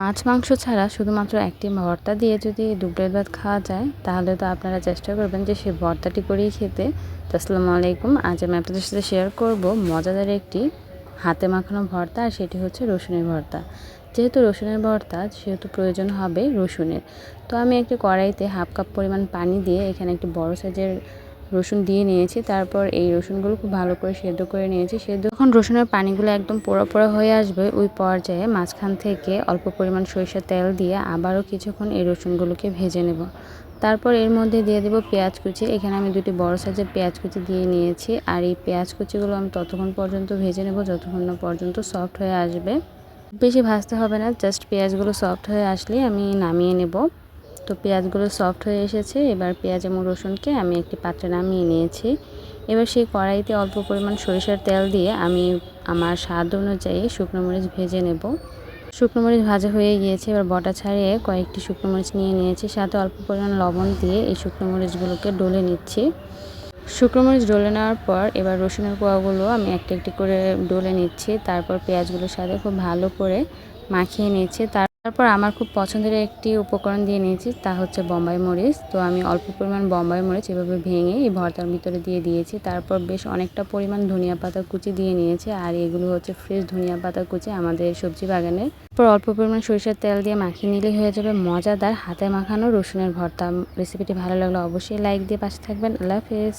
মাছ, মাংস ছাড়া শুধুমাত্র একটি ভর্তা দিয়ে যদি দুপুরের ভাত খাওয়া যায়, তাহলে তো আপনারা চেষ্টা করবেন যে সেই ভর্তাটি করেই খেতে। তো আসসালামু আলাইকুম। আজ আমি আপনাদের সাথে শেয়ার করব মজাদার একটি হাতে মাখানো ভর্তা, আর সেটি হচ্ছে রসুনের ভর্তা। যেহেতু রসুনের ভর্তা, সেহেতু প্রয়োজন হবে রসুনের। তো আমি একটি কড়াইতে হাফ কাপ পরিমাণ পানি দিয়ে এখানে একটি বড় সাইজের রসুন দিয়ে নিয়েছি। তারপর এই রসুনগুলো খুব ভালো করে সেদ্ধ করে নিয়েছি। সেদ্ধ যখন রসুনের পানিগুলো একদম পোড়া পোড়া হয়ে আসবে, ওই পর্যায়ে মাঝখান থেকে অল্প পরিমাণ সরিষার তেল দিয়ে আবারও কিছুক্ষণ এই রসুনগুলোকে ভেজে নেব। তারপর এর মধ্যে দিয়ে দেবো পেঁয়াজ কুচি। এখানে আমি দুটি বড় সাইজের পেঁয়াজ কুচি দিয়ে নিয়েছি। আর এই পেঁয়াজ কুচিগুলো আমি ততক্ষণ পর্যন্ত ভেজে নেব, যতক্ষণ না পর্যন্ত সফট হয়ে আসবে। বেশি ভাজতে হবে না, জাস্ট পেঁয়াজগুলো সফট হয়ে আসলেই আমি নামিয়ে নেব। তো পেঁয়াজগুলো সফট হয়ে এসেছে। এবার পেঁয়াজ এবং রসুনকে আমি একটি পাত্রে নামিয়ে নিয়েছি। এবার সেই কড়াইতে অল্প পরিমাণ সরিষার তেল দিয়ে আমি আমার স্বাদ অনুযায়ী শুকনো মরিচ ভেজে নেব। শুকনো মরিচ ভাজা হয়ে গিয়েছে, এবার বটা ছাড়িয়ে কয়েকটি শুকনো মরিচ নিয়ে নিয়েছি। সাথে অল্প পরিমাণ লবণ দিয়ে এই শুকনো মরিচগুলোকে ডলে নিচ্ছি। শুকনো মরিচ ডলে নেওয়ার পর এবার রসুনের কোয়াগুলো আমি একটি একটি করে ডলে নিচ্ছি। তারপর পেঁয়াজগুলোর সাথে খুব ভালো করে মাখিয়ে নিচ্ছি। তারপর আমার খুব পছন্দের একটি উপকরণ দিয়ে নিয়েছি, তা হচ্ছে বম্বাই মরিচ। তো আমি অল্প পরিমাণ বম্বাই মরিচ এভাবে ভেঙে এই ভর্তার ভিতরে দিয়ে দিয়েছি। তারপর বেশ অনেকটা পরিমাণ ধনিয়া পাতা কুচি দিয়ে নিয়েছি, আর এগুলো হচ্ছে ফ্রেশ ধনিয়া পাতা কুচি আমাদের সবজি বাগানের তারপর অল্প পরিমাণ সরিষার তেল দিয়ে মাখিয়ে নিলেই হয়ে যাবে মজাদার হাতে মাখানো রসুনের ভর্তা। রেসিপিটি ভালো লাগলে অবশ্যই লাইক দিয়ে পাশে থাকবেন। আল্লাহ হাফেজ।